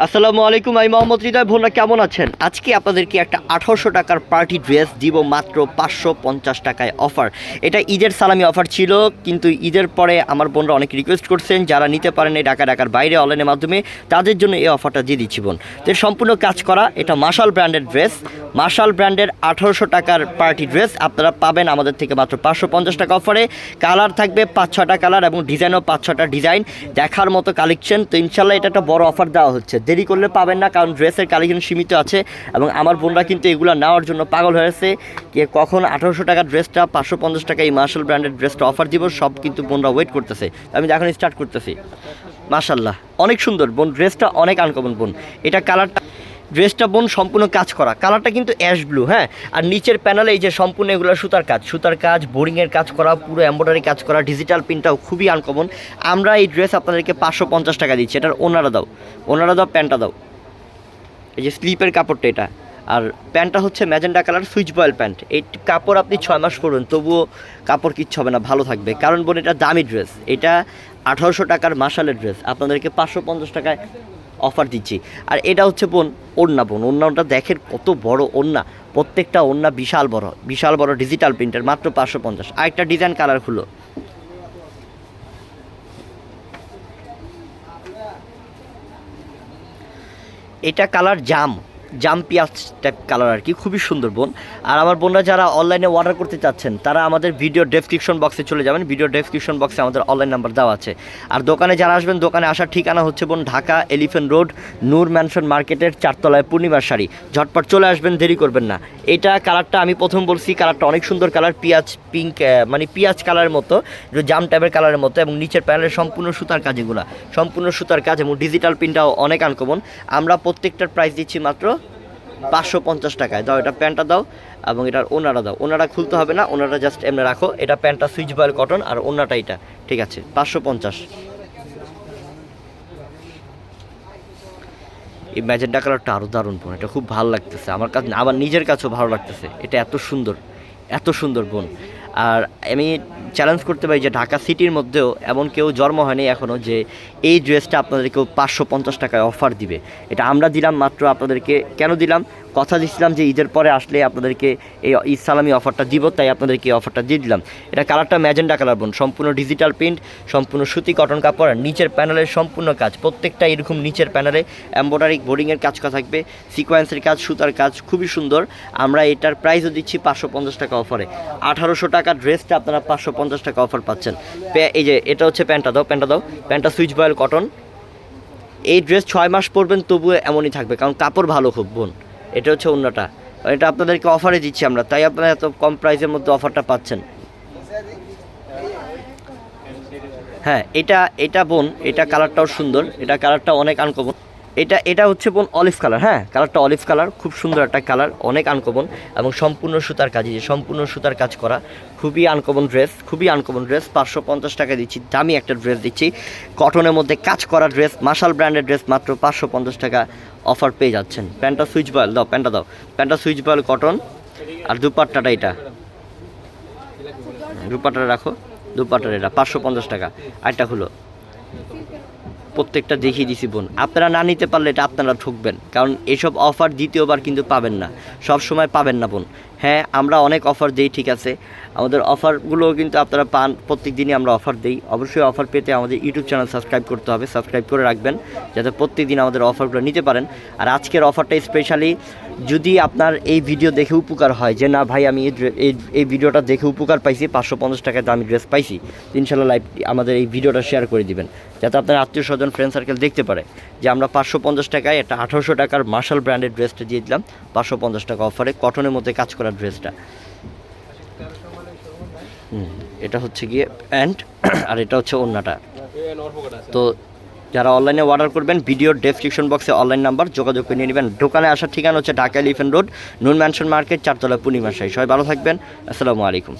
আসসালামু আলাইকুম, আমি মোহাম্মদ হৃদয়। ভোনা কেমন আছেন? আজকে আপনাদেরকে একটা আঠারোশো টাকার পার্টি ড্রেস দিব মাত্র পাঁচশো পঞ্চাশ টাকায় অফার। এটা ঈদের সালামি অফার ছিল, কিন্তু ঈদের পরে আমার বোনরা অনেক রিকোয়েস্ট করছেন, যারা নিতে পারেন এই ঢাকা, ঢাকার বাইরে অনলাইনের মাধ্যমে, তাদের জন্য এই অফারটা দিয়ে দিচ্ছি বোন। তো সম্পূর্ণ কাজ করা, এটা মার্শাল ব্র্যান্ডের ড্রেস মার্শাল ব্র্যান্ডের আঠারোশো টাকার পার্টি ড্রেস আপনারা পাবেন আমাদের থেকে মাত্র পাঁচশো পঞ্চাশ টাকা অফারে। কালার থাকবে পাঁচ ছটা কালার এবং ডিজাইনও পাঁচ ছটা ডিজাইন। দেখার মতো কালেকশন তো ইনশাল্লাহ এটা একটা বড় অফার দেওয়া হচ্ছে। দেরি করলে পাবেন না, কারণ ড্রেসের কালেকশন সীমিত আছে এবং আমার বোনরা কিন্তু এগুলো নেওয়ার জন্য পাগল হয়েছে কে কখন আঠারোশো টাকার ড্রেসটা, পাঁচশো পঞ্চাশ টাকা এই মার্শাল ব্র্যান্ডের ড্রেসটা অফার দিব, সব কিন্তু বোনরা ওয়েট করতেছে। আমি এখন স্টার্ট করতেছি। মাশাল্লাহ, অনেক সুন্দর। বোন, ড্রেসটা অনেক আনকমন বোন। এটা কালারটা ড্রেসটা বোন সম্পূর্ণ কাজ করা। কালারটা কিন্তু অ্যাশ ব্লু হ্যাঁ? আর নিচের প্যানেলে এই যে সম্পূর্ণ এগুলো সুতার কাজ। সুতার কাজ বোরিংয়ের কাজ করা, পুরো এম্ব্রয়ডারি কাজ করা ডিজিটাল প্রিন্টটাও খুবই আনকমন আমরা এই ড্রেস আপনাদেরকে পাঁচশো পঞ্চাশ টাকা দিচ্ছি। এটার ওনারা দাও। ওনারা দাও প্যান্টটা দাও। এই যে স্লিপের কাপড়টা এটা। আর প্যান্টটা হচ্ছে magenta colour Swiss voile pant. এই কাপড় আপনি ছয় মাস পরবেন, তবুও কাপড় কিচ্ছু হবে না, ভালো থাকবে। কারণ বোন, এটা দামি ড্রেস এটা আঠারোশো টাকার মাসালের ড্রেস আপনাদেরকে পাঁচশো পঞ্চাশ টাকায় অফার দিচ্ছি। আর এটা হচ্ছে বোন ওড়না বোন। ওড়নাটা দেখেন কত বড় ওড়না। প্রত্যেকটা ওড়না বিশাল বড় বিশাল বড় ডিজিটাল প্রিন্টার মাত্র পাঁচশো পঞ্চাশ। আর একটা ডিজাইন কালার খুলো। এটা কালার জাম। জাম পিয়াজ টাইপ কালার আর কি, খুবই সুন্দর বোন। আর আমার বোনরা যারা অনলাইনে অর্ডার করতে চাচ্ছেন, তারা আমাদের ভিডিও ডেসক্রিপশন বক্সে চলে যাবেন। ভিডিও ডেসক্রিপশন বক্সে আমাদের অনলাইন নাম্বার দেওয়া আছে। আর দোকানে যারা আসবেন, দোকানে আসার ঠিকানা হচ্ছে বোন Dhaka elephant road Noor mansion মার্কেটের চারতলায় পূর্ণিমার শাড়ি। ঝটপট চলে আসবেন, দেরি করবেন না। এটা কালারটা আমি প্রথম বলছি কালারটা অনেক সুন্দর কালার পিঁয়াজ পিঙ্ক মানে পিঁয়াজ কালারের মতো জাম টাইপের কালারের মতো, এবং নিচের প্যানেলের সম্পূর্ণ সুতার কাজ এগুলা। সম্পূর্ণ সুতার কাজ এবং ডিজিটাল প্রিন্টটাও অনেক আনকমন আমরা প্রত্যেকটার প্রাইস দিচ্ছি মাত্র পাঁচশো পঞ্চাশ টাকায়। দাও, এটা প্যান্টটা দাও এবং এটার ওনারা দাও। ওনারা খুলতে হবে না, ওনারা জাস্ট এমনি রাখো। এটা প্যান্টটা সুইচ বয়েল কটন আর ওনাটা এটা, ঠিক আছে? পাঁচশো পঞ্চাশ। এই ম্যাজেন্টা কালারটা আরও দারুণ বোন, এটা খুব ভালো লাগতেছে। আমার কাছে আমার নিজের কাছেও ভালো লাগতেছে। এটা এত সুন্দর এত সুন্দর বোন। আর আমি চ্যালেঞ্জ করতে পারি যে ঢাকা সিটির মধ্যেও এমন কেউ জন্ম হয়নি এখনও যে এই ড্রেসটা আপনাদেরকেও পাঁচশো পঞ্চাশ টাকায় অফার দিবে। এটা আমরা দিলাম মাত্র আপনাদেরকে, কেন দিলাম? কথা দিচ্ছিলাম যে ঈদের পরে আসলে আপনাদেরকে এই ঈদ সালামি অফারটা দিব, তাই আপনাদেরকে এই অফারটা দিয়ে দিলাম। এটা কালারটা ম্যাজেন্ডা কালার বোন, সম্পূর্ণ ডিজিটাল প্রিন্ট সম্পূর্ণ সুতি কটন কাপড় নিচের প্যানেলের সম্পূর্ণ কাজ। প্রত্যেকটা এরকম নিচের প্যানেলে এম্ব্রয়ডারি বোর্ডিংয়ের কাজ থাকবে সিকোয়েন্সের কাজ, সুতার কাজ, খুবই সুন্দর। আমরা এটার প্রাইসও দিচ্ছি পাঁচশো পঞ্চাশ টাকা অফারে আঠারোশো টাকা ড্রেসটা আপনারা পাঁচশো পঞ্চাশ টাকা অফার পাচ্ছেন। এই যে, এটা হচ্ছে প্যান্টটা দাও প্যান্টটা দাও। প্যান্টটা সুইচ বয়েল কটন। এই ড্রেস ছয় মাস পরবেন, তবুও এমনই থাকবে, কারণ কাপড় ভালো খুব, বোন। এটা হচ্ছে অন্যটা। এটা আপনাদেরকে অফারে দিচ্ছি আমরা, তাই আপনারা এত কম প্রাইসের মধ্যে অফারটা পাচ্ছেন। হ্যাঁ এটা এটা বোন, এটা কালারটাও সুন্দর, এটা কালারটা অনেক আনকমন এটা এটা হচ্ছে বোন অলিভ কালার হ্যাঁ? কালারটা অলিভ কালার, খুব সুন্দর একটা কালার, অনেক আনকমন, এবং সম্পূর্ণ সুতার কাজ যে সম্পূর্ণ সুতার কাজ করা, খুবই আনকমন ড্রেস, খুবই আনকমন ড্রেস, পাঁচশো পঞ্চাশ টাকা দিচ্ছি, দামি একটা ড্রেস দিচ্ছি, কটনের মধ্যে কাজ করা ড্রেস মার্শাল ব্র্যান্ডের ড্রেস মাত্র পাঁচশো পঞ্চাশ টাকা অফার পেয়ে যাচ্ছেন। প্যান্টটা সুইচ বয়েল, দাও, প্যান্টটা দাও, প্যান্টটা সুইচ বয়েল, কটন, আর দুপাট্টাটা এটা। দুপাট্টাটা রাখো, দুপাট্টাটা এটা, পাঁচশো পঞ্চাশ টাকা, আরেকটা হলো প্রত্যেকটা দেখিয়ে দিছি বোন। আপনারা না নিতে পারলে এটা আপনারা ঠকবেন। কারণ এসব অফার দ্বিতীয়বার কিন্তু পাবেন না। সব সময় পাবেন না বোন। হ্যাঁ আমরা অনেক অফার দিই, ঠিক আছে। আমাদের অফারগুলো কিন্তু আপনারা পান প্রত্যেক দিনই আমরা অফার দিই। অবশ্যই অফার পেতে আমাদের ইউটিউব চ্যানেল সাবস্ক্রাইব করতে হবে। সাবস্ক্রাইব করে রাখবেন, যাতে প্রত্যেক দিন আমাদের অফারগুলো নিতে পারেন। আর আজকের অফারটা স্পেশালি যদি আপনার এই ভিডিও দেখে উপকার হয় যে, না ভাই, আমি এই এই ভিডিওটা দেখে উপকার পাইছি, পাঁচশো পঞ্চাশ টাকায় দামি ড্রেস পাইছি। ইনশাল্লাহ লাইভ আমাদের এই ভিডিওটা শেয়ার করে দিবেন। যাতে আপনার আত্মীয় স্বজন ফ্রেন্ড সার্কেল দেখতে পারে যে আমরা পাঁচশো পঞ্চাশ টাকায় একটা আঠারোশো টাকার মার্শাল ব্র্যান্ডের ড্রেসটা দিয়ে দিলাম। পাঁচশো পঞ্চাশ টাকা অফারে কটনের মধ্যে কাজ করা ড্রেসটা এটা হচ্ছে গিয়ে প্যান্ট আর এটা হচ্ছে ওড়নাটা। তো যারা অনলাইনে অর্ডার করবেন ভিডিওর ডেসক্রিপশন বক্সে অনলাইন নাম্বার যোগাযোগ করে নিয়ে নেবেন। দোকানে আসার ঠিকানা হচ্ছে Dhaka elephant road Noon mansion market চারতলা পূর্ণিমা সাই। সবাই ভালো থাকবেন। আসসালামু আলাইকুম।